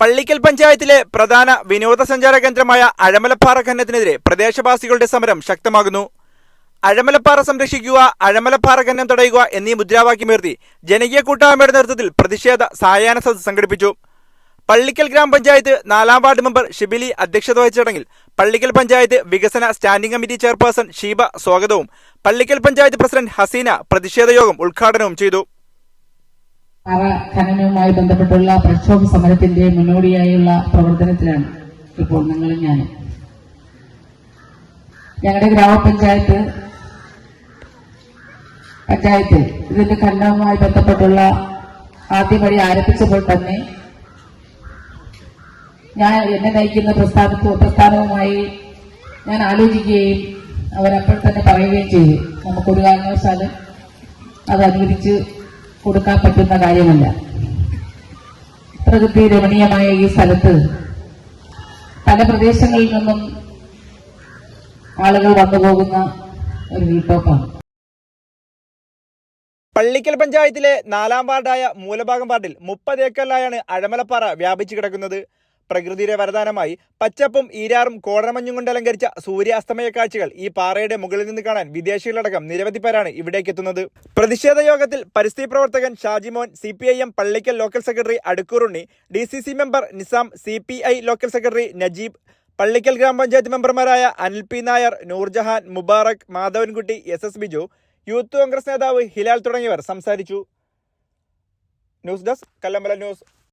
പള്ളിക്കൽ പഞ്ചായത്തിലെ പ്രധാന വിനോദസഞ്ചാര കേന്ദ്രമായ അഴമലപ്പാറ ഖനനത്തിനെതിരെ പ്രദേശവാസികളുടെ സമരം ശക്തമാകുന്നു. അഴമലപ്പാറ സംരക്ഷിക്കുക അഴമലപ്പാറ ഖനനം തടയുക എന്നീ മുദ്രാവാക്യമുയർത്തി ജനകീയ കൂട്ടായ്മയുടെ നേതൃത്വത്തിൽ പ്രതിഷേധ സായാഹ്ന സദസ്സ് സംഘടിപ്പിച്ചു. പള്ളിക്കൽ ഗ്രാമപഞ്ചായത്ത് നാലാം വാർഡ് മെമ്പർ ഷിബിലി അധ്യക്ഷത വഹിച്ച ചടങ്ങിൽ പള്ളിക്കൽ പഞ്ചായത്ത് വികസന സ്റ്റാൻഡിംഗ് കമ്മിറ്റി ചെയർപേഴ്സൺ ഷീബ സ്വാഗതവും പള്ളിക്കൽ പഞ്ചായത്ത് പ്രസിഡന്റ് ഹസീന പ്രതിഷേധ യോഗം ഉദ്ഘാടനവും ചെയ്തു. പാറ ഖനനവുമായി ബന്ധപ്പെട്ടുള്ള പ്രക്ഷോഭ സമരത്തിന്റെ മുന്നോടിയായുള്ള പ്രവർത്തനത്തിലാണ് ഇപ്പോൾ നിങ്ങൾ ഞാൻ ഞങ്ങളുടെ ഗ്രാമപഞ്ചായത്ത് പഞ്ചായത്ത് ഇതിന്റെ ഖനനവുമായി ബന്ധപ്പെട്ടുള്ള ആദ്യപടി ആരംഭിച്ചപ്പോൾ തന്നെ ഞാൻ എന്നെ നയിക്കുന്ന പ്രസ്ഥാനത്തു പ്രസ്ഥാനവുമായി ഞാൻ ആലോചിക്കുകയും അവരപ്പോൾ തന്നെ പറയുകയും ചെയ്തു. നമുക്കൊരു കാരണവശാലും അത് അനുവദിച്ച് കൊടുക്കാൻ പറ്റുന്ന കാര്യമല്ല. പ്രകൃതി രമണീയമായ ഈ സ്ഥലത്ത് പല പ്രദേശങ്ങളിൽ നിന്നും ആളുകൾ വന്നു പോകുന്ന ഒരു വീട്ടോപ്പാണ്. പള്ളിക്കൽ പഞ്ചായത്തിലെ നാലാം വാർഡായ മൂലഭാഗം വാർഡിൽ മുപ്പത് ഏക്കറിലായാണ് അഴമലപ്പാറ വ്യാപിച്ചു കിടക്കുന്നത്. പ്രകൃതിയുടെ വരദാനമായി പച്ചപ്പും ഈരാറും കോടമഞ്ഞും കൊണ്ട് അലങ്കരിച്ച സൂര്യാസ്തമയ കാഴ്ചകൾ ഈ പാറയുടെ മുകളിൽ നിന്ന് കാണാൻ വിദേശികളടക്കം നിരവധി പേരാണ് ഇവിടേക്ക് എത്തുന്നത്. പ്രതിഷേധ യോഗത്തിൽ പരിസ്ഥിതി പ്രവർത്തകൻ Shajimon C P I M Pallikkal local secretary അടുക്കൂറുണ്ണി D C C member Nizam C P I local secretary Najeeb Pallikkal ഗ്രാമപഞ്ചായത്ത് മെമ്പർമാരായ Anil P Nair Noorjahan Mubarak Madhavankutty S S Biju youth Congress നേതാവ് ഹിലാൽ തുടങ്ങിയവർ സംസാരിച്ചു. News desk Kallambala news.